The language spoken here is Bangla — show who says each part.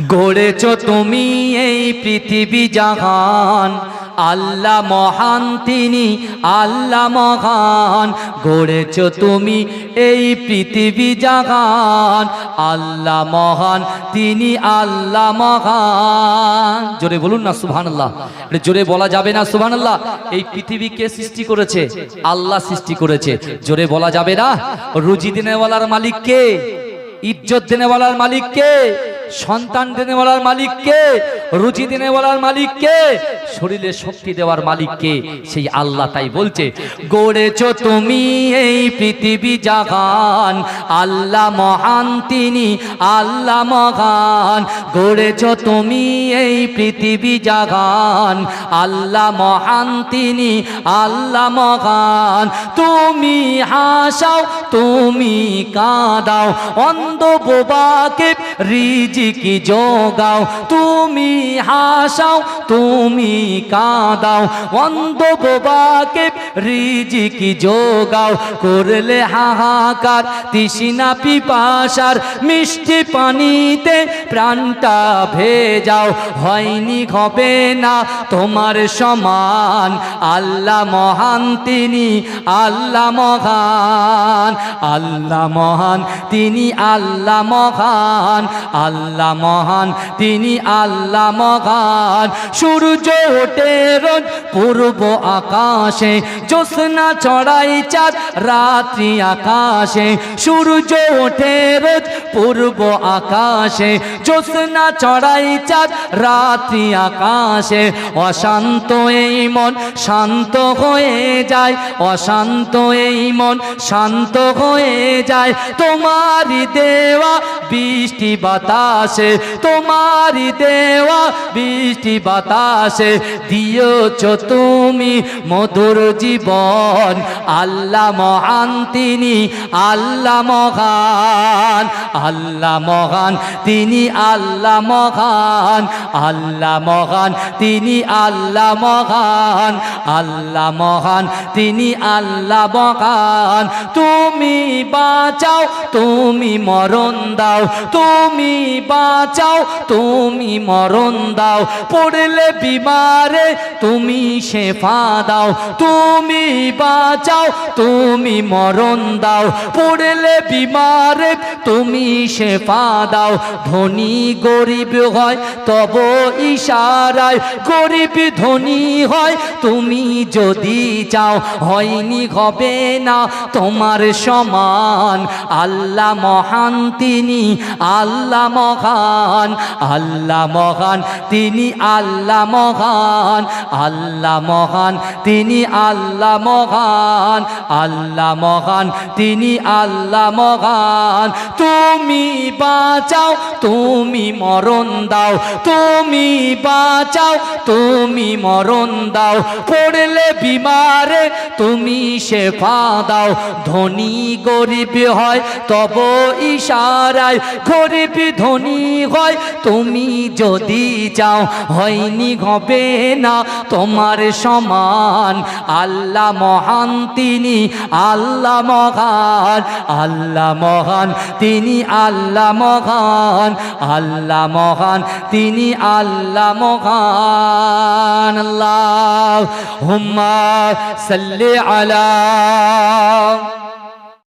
Speaker 1: গড়েছ তুমি এই পৃথিবী জাহান। আল্লাহ মহান তিনি, আল্লাহ মহান। গড়েছ তুমি এই পৃথিবী জাহান। আল্লাহ মহান তিনি, আল্লাহ মহান। জোরে বলুন না সুবহান আল্লাহ জোরে বলা যাবে না সুবহান আল্লাহ এই পৃথিবী কে সৃষ্টি করেছে? আল্লাহ সৃষ্টি করেছে। জোরে বলা যাবে না? রুজি দিনেওয়ালার মালিক কে? ইজ্জত দেনেওয়ালার মালিক কে? সন্তান দেনেওয়ালার মালিক কে? রুচি দেনেওয়ালার মালিক কে? শরীরে শক্তি দেওয়ার মালিক কে? সেই আল্লাহ তাই বলছে, গড়েছ তুমি এই পৃথিবী জাগান। আল্লাহ মহান তিনি, আল্লাহ মহান। গড়েছ তুমি এই পৃথিবী জাগান। আল্লাহ মহান তিনি, আল্লাহ মহান। তুমি হাসাও, তুমি কাঁদাও। অন্ধ বোবাকে রিজিকি যোগাও তুমি হাসাও, তুমি কাঁদাও। অন্ধ বোবাকে রিজিকি যোগাও করলে হাহাকার তৃষ্ণা পিপাসার মিষ্টি পানিতে প্রাণটা ভেজাও। হয়নি, হবে না তোমার সমান, আল্লাহ মহান তিনি, আল্লাহ মহান আল্লাহ মহান তিনি, আল্লাহ মহান, আল্লাহ মহান, তিনি আল্লাহ মহান। সূর্য ওঠে রোজ, পূর্ব আকাশে, জ্যোৎস্না চড়াই চাঁদ, রাত্রি আকাশে। সূর্য ওঠে রোজ, পূর্ব আকাশে, জ্যোৎস্না চড়াই চাঁদ, রাত্রি আকাশে। অশান্ত এই মন শান্ত হয়ে যায়, অশান্ত এই মন শান্ত হয়ে যায়। তোমারই দেওয়া বৃষ্টি বাতাসে তোমারই দেওয়া বৃষ্টি বাতাসে দিয়েছ তুমি মধুর জীবন। আল্লাহ মহান তিনি আল্লাহ মহান। আল্লাহ মহান, তিনি আল্লাহ মহান আল্লাহ মহান, তিনি আল্লাহ মহান আল্লাহ মহান, তিনি আল্লাহ মহান। তুমি বাঁচাও, তুমি মরণ দাও, তুমি বাঁচাও, তুমি মরণ দাও। পড়লে বিমারে তুমি শেফা দাও। তুমি বাঁচাও, তুমি মরণ দাও। পড়লে বিমারে তুমি শেফা দাও ধনী গরিব হয়, তব ইশারায় গরিব ধনী হয়। তুমি যদি চাও, হয়নি, হবে না। তোমার সমান, আল্লাহ মহান তিনি, আল্লাহ মহান আল্লাহ মহান তিনি, আল্লাহ মহান আল্লাহ মহান তিনি, আল্লাহ মহান আল্লাহ মহান তিনি, আল্লাহ মহান। তুমি বাঁচাও, তুমি মরণ দাও, তুমি বাঁচাও, তুমি মরণ দাও। পড়লে বিমারে তুমি শেফা দাও। ধনী গরিব হয়, তব ইশারায়। গরিব ধনী হয়, তুমি যদি চাও, হয়নি হবে না তোমার সমান। আল্লাহ মহান তিনি, আল্লাহ মহান আল্লাহ মহান তিনি আল্লাহ মহান আল্লাহ মহান তিনি আল্লাহ মহান আল্লাহ হুম্মা সাল্লি আলা